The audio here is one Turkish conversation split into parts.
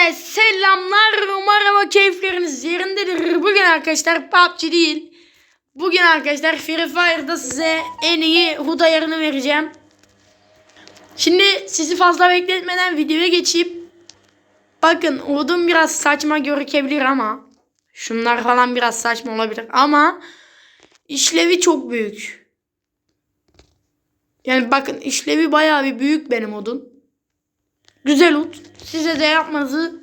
Hepinize selamlar. Umarım o keyifleriniz yerindedir. Bugün arkadaşlar PUBG değil. Bugün arkadaşlar Free Fire'da size en iyi HUD ayarını vereceğim. Şimdi sizi fazla bekletmeden videoya geçeyim. Bakın HUD'um biraz saçma görükebilir ama şunlar falan biraz saçma olabilir ama işlevi çok büyük. Yani bakın işlevi bayağı bir büyük benim HUD'un. Güzel HUD. Size de yapmanızı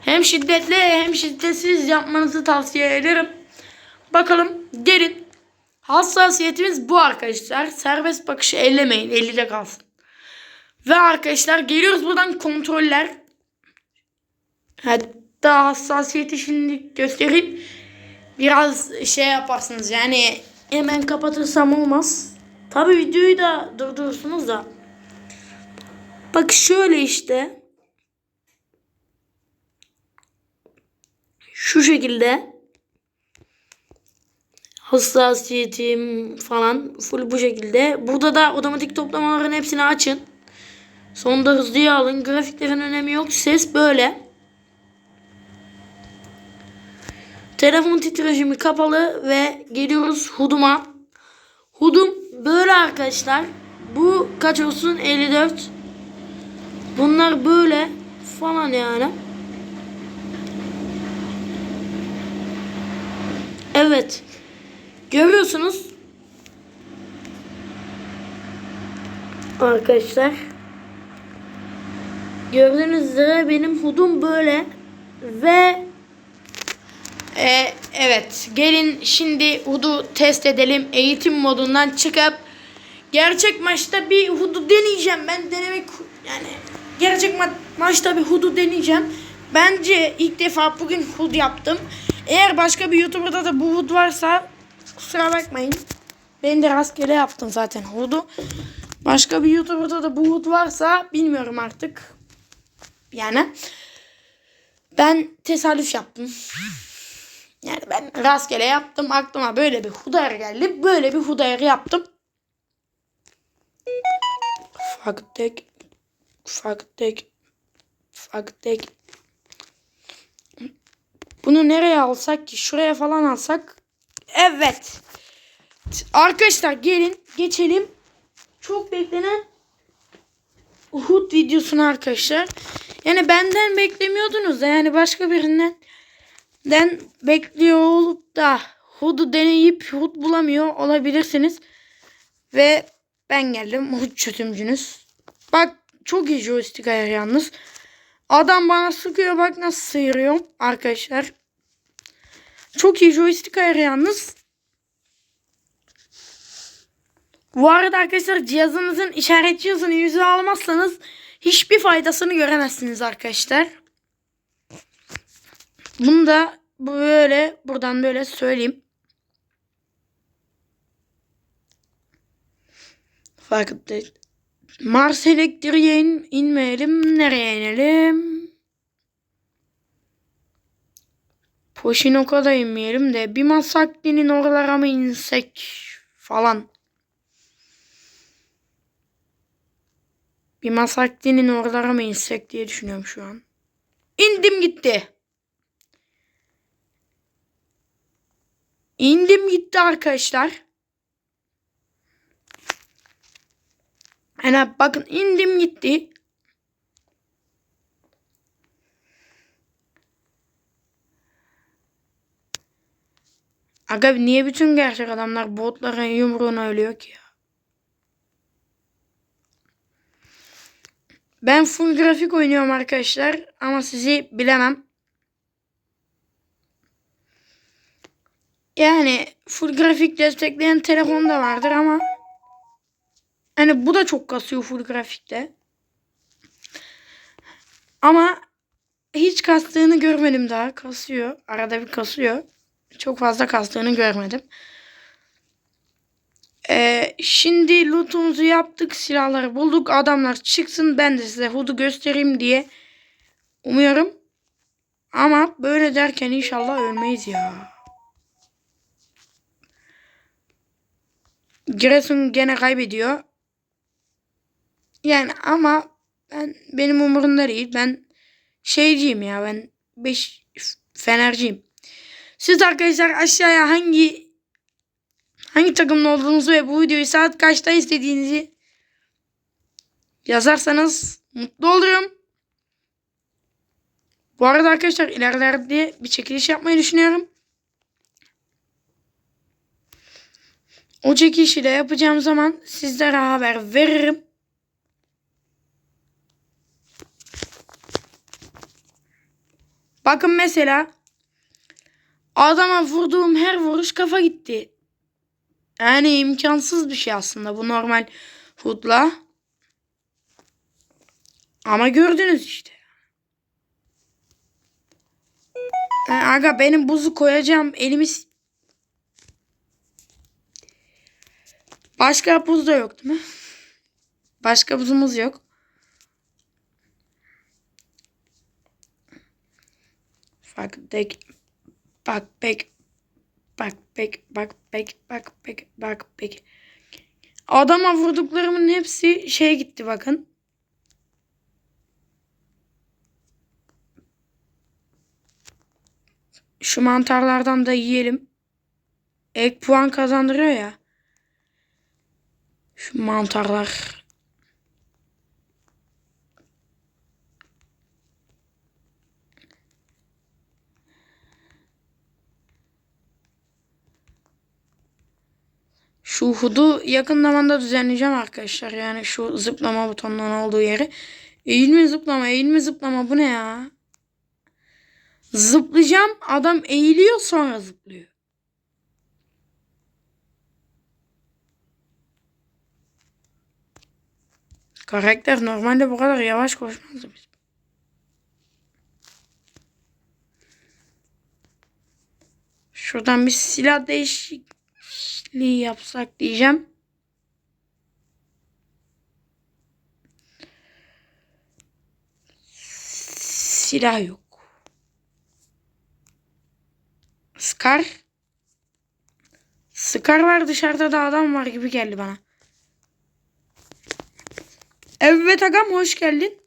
hem şiddetli hem şiddetsiz yapmanızı tavsiye ederim. Bakalım gelin. Hassasiyetimiz bu arkadaşlar. Serbest bakışı ellemeyin. 50'de kalsın. Ve arkadaşlar geliyoruz buradan kontroller. Hatta hassasiyeti şimdi göstereyim. Biraz şey yaparsınız yani hemen kapatırsam olmaz. Tabi videoyu da durdurursunuz da. Bak şöyle işte. Şu şekilde. Hassasiyetim falan full bu şekilde. Burada da otomatik toplamaların hepsini açın. Sonunda hızlıya alın. Grafiklerin önemi yok. Ses böyle. Telefon titreşimi kapalı ve geliyoruz huduma. Hudum böyle arkadaşlar. Bu kaç olsun? 54. Bunlar böyle falan yani. Evet. Görüyorsunuz. Arkadaşlar. Gördüğünüz üzere benim hudum böyle. Ve e, evet gelin şimdi hudu test edelim. Eğitim modundan çıkıp gerçek maçta bir hudu deneyeceğim. Ben denemek yani gerçek ma- maçta bir hudu deneyeceğim. Bence ilk defa bugün hud yaptım. Eğer başka bir YouTuber'da da bu hud varsa kusura bakmayın. Ben de rastgele yaptım zaten hudu. Başka bir YouTuber'da da bu hud varsa bilmiyorum artık. Yani ben tesadüf yaptım. Yani ben rastgele yaptım. Aklıma böyle bir hudar geldi. Böyle bir hudar yaptım. Fuck tek. Fuck tek. Fuck tek. Bunu nereye alsak ki? Şuraya falan alsak. Evet. Arkadaşlar gelin geçelim. Çok beklenen Uhud videosunu arkadaşlar. Yani benden beklemiyordunuz da yani başka birinden den bekliyor olup da Hud'u deneyip Hud bulamıyor olabilirsiniz. Ve ben geldim Hud çözümcünüz. Bak çok iyi joystick ayarı yalnız. Adam bana sıkıyor bak nasıl sıyırıyorum arkadaşlar. Çok iyi joystick ayarı yalnız. Bu arada arkadaşlar cihazınızın işaret cihazını yüzü almazsanız hiçbir faydasını göremezsiniz arkadaşlar. Bunu da böyle buradan böyle söyleyeyim. Farkında Mars elektriğe in, inmeyelim. Nereye inelim? Poşinok'a da inmeyelim de bir Masakli'nin oralara mı insek falan. Bir Masakli'nin oralara mı insek diye düşünüyorum şu an. İndim gitti. İndim gitti arkadaşlar. Yani bakın indim gitti. Aga niye bütün gerçek adamlar botların yumruğuna ölüyor ki ya? Ben full grafik oynuyorum arkadaşlar ama sizi bilemem. Yani full grafik destekleyen telefon da vardır ama hani bu da çok kasıyor full grafikte. Ama hiç kastığını görmedim daha. Kasıyor. Arada bir kasıyor. Çok fazla kastığını görmedim. Ee, şimdi lootumuzu yaptık. Silahları bulduk. Adamlar çıksın. Ben de size HUD'u göstereyim diye umuyorum. Ama böyle derken inşallah ölmeyiz ya. Giresun gene kaybediyor. Yani ama Ben benim umurumda değil. Ben şeyciyim ya ben 5 Fenerciyim. Siz arkadaşlar aşağıya hangi hangi takımda olduğunuzu ve bu videoyu saat kaçta istediğinizi yazarsanız mutlu olurum. Bu arada arkadaşlar ilerlerde bir çekiliş yapmayı düşünüyorum. O çekilişi de yapacağım zaman sizlere haber veririm. Bakın mesela adama vurduğum her vuruş kafa gitti. Yani imkansız bir şey aslında bu normal hudla. Ama gördünüz işte. Yani aga benim buzu koyacağım elimiz Başka buz da yok değil mi? Başka buzumuz yok. Bak bek bak bek bak bek Adama vurduklarımın hepsi şey gitti bakın. Şu mantarlardan da yiyelim. Ek puan kazandırıyor ya. Şu mantarlar. Şu hudu yakın zamanda düzenleyeceğim arkadaşlar. Yani şu zıplama butonunun olduğu yeri. Eğilme zıplama, eğilme zıplama bu ne ya? Zıplayacağım. Adam eğiliyor sonra zıplıyor. Karakter normalde bu kadar yavaş koşmazdı biz. Şuradan bir silah değişikliği yapsak diyeceğim. Silah yok. Scar. Scar var dışarıda da adam var gibi geldi bana. Evet agam hoş geldin.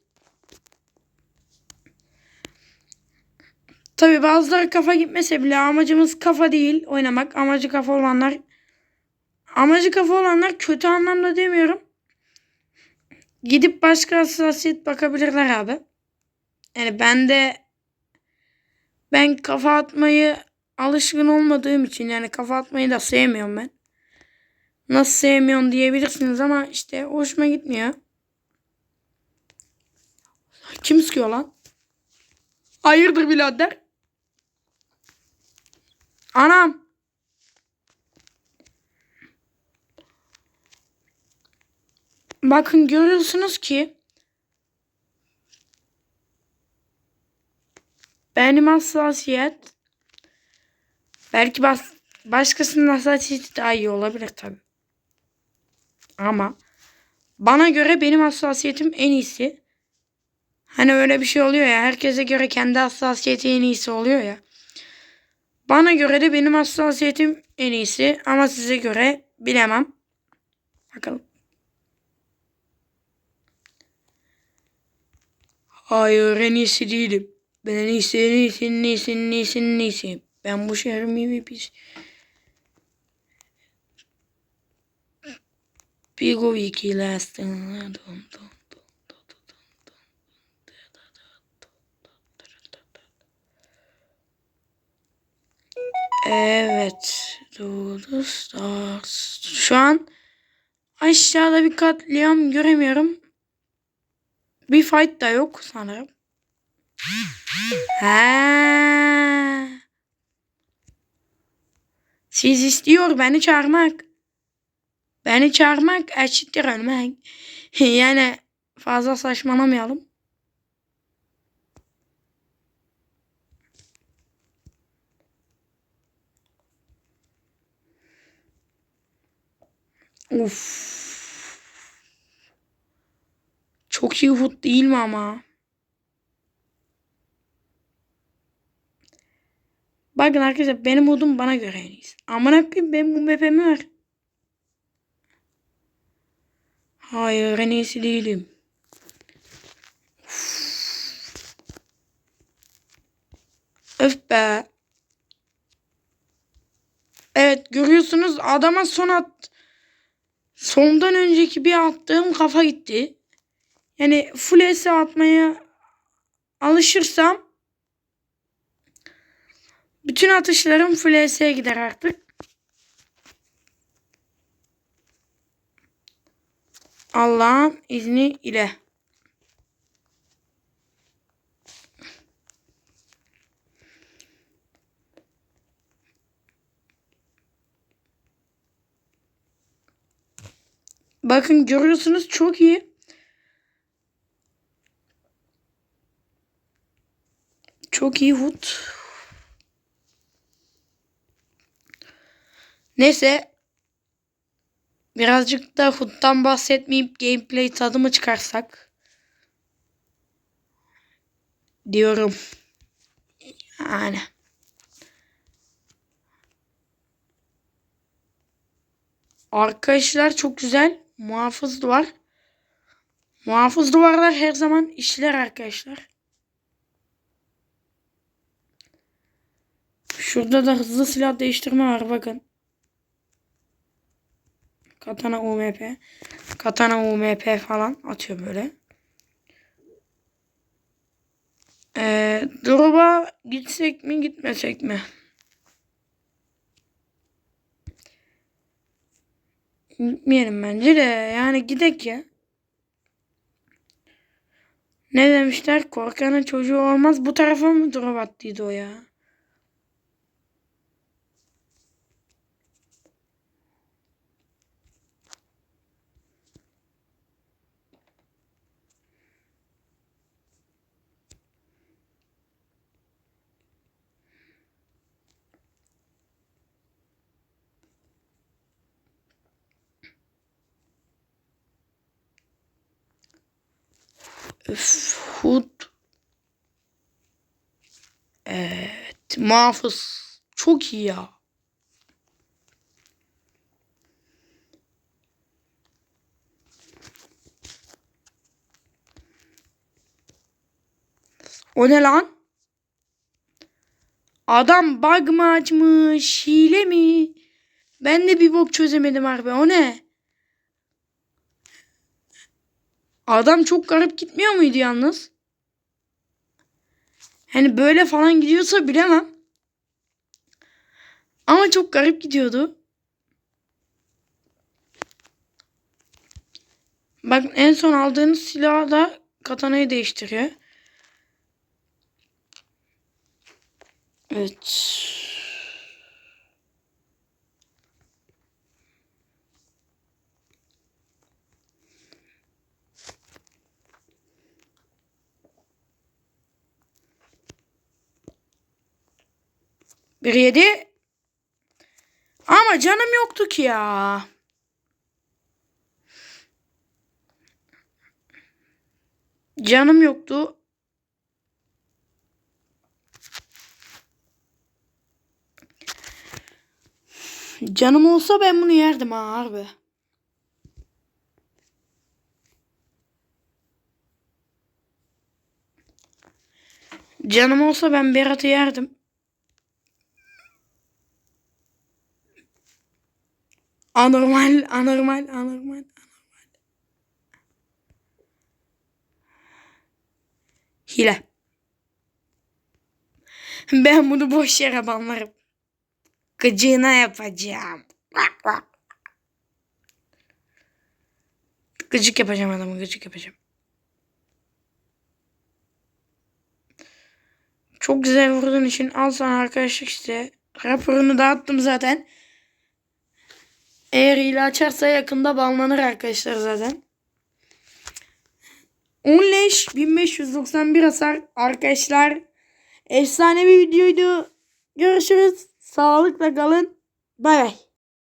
Tabi bazıları kafa gitmese bile amacımız kafa değil oynamak. Amacı kafa olanlar amacı kafa olanlar kötü anlamda demiyorum. Gidip başka hassasiyet bakabilirler abi. Yani ben de ben kafa atmayı alışkın olmadığım için yani kafa atmayı da sevmiyorum ben. Nasıl sevmiyorsun diyebilirsiniz ama işte hoşuma gitmiyor. Kim sıkıyor lan? Hayırdır birader? Anam. Bakın görüyorsunuz ki benim hassasiyet belki bas, başkasının hassasiyeti daha iyi olabilir tabi. Ama bana göre benim hassasiyetim en iyisi. Hani öyle bir şey oluyor ya. Herkese göre kendi hassasiyeti en iyisi oluyor ya. Bana göre de benim hassasiyetim en iyisi. Ama size göre bilemem. Bakalım. Hayır en iyisi değilim. Ben en iyisi en iyisi en iyisi en iyisi en iyisi. Ben bu şehrin MVP'si. Big o iki last. Dum Evet. Doğru. Şu an aşağıda bir katliam göremiyorum. Bir fight da yok sanırım. Ha. Siz istiyor beni çağırmak. Beni çağırmak eşittir ölmek. yani fazla saçmalamayalım. Of. Çok iyi hut değil mi ama? Bakın arkadaşlar benim modum bana göre en iyisi. Aman akıyım benim bu map'im var. Hayır en iyisi değilim. Öf be. Evet görüyorsunuz adama son at Sondan önceki bir attığım kafa gitti. Yani full S atmaya alışırsam bütün atışlarım full S'ye gider artık. Allah'ın izni ile. Bakın görüyorsunuz çok iyi. Çok iyi Hood. Neyse. Birazcık da Hood'dan bahsetmeyip gameplay tadımı çıkarsak. Diyorum. Yani. Arkadaşlar çok güzel. Muhafız duvar. Muhafız duvarlar her zaman işler arkadaşlar. Şurada da hızlı silah değiştirme var bakın. Katana UMP. Katana UMP falan atıyor böyle. Ee, drop'a gitsek mi gitmesek mi? Gitmeyelim bence de. Yani gidek ya. Ne demişler? Korkanın çocuğu olmaz. Bu tarafa mı drop attıydı o ya? Hud. Evet. Muhafız. Çok iyi ya. O ne lan? Adam bug mı açmış? Hile mi? Ben de bir bok çözemedim harbi. O ne? Adam çok garip gitmiyor muydu yalnız? Hani böyle falan gidiyorsa bilemem. Ama çok garip gidiyordu. Bak en son aldığınız silahı da katanayı değiştiriyor. Evet. Bir yedi. Ama canım yoktu ki ya. Canım yoktu. Canım olsa ben bunu yerdim ha harbi. Canım olsa ben Berat'ı yerdim. Anormal, anormal, anormal, anormal. Hile. Ben bunu boş yere banlarım. Gıcığına yapacağım. Gıcık yapacağım adamı, gıcık yapacağım. Çok güzel vurduğun için al sana arkadaşlık işte. Raporunu dağıttım zaten. Eğer hile açarsa yakında banlanır arkadaşlar zaten. 10 leş 1591 hasar arkadaşlar. Efsane bir videoydu. Görüşürüz. Sağlıkla kalın. Bay bay.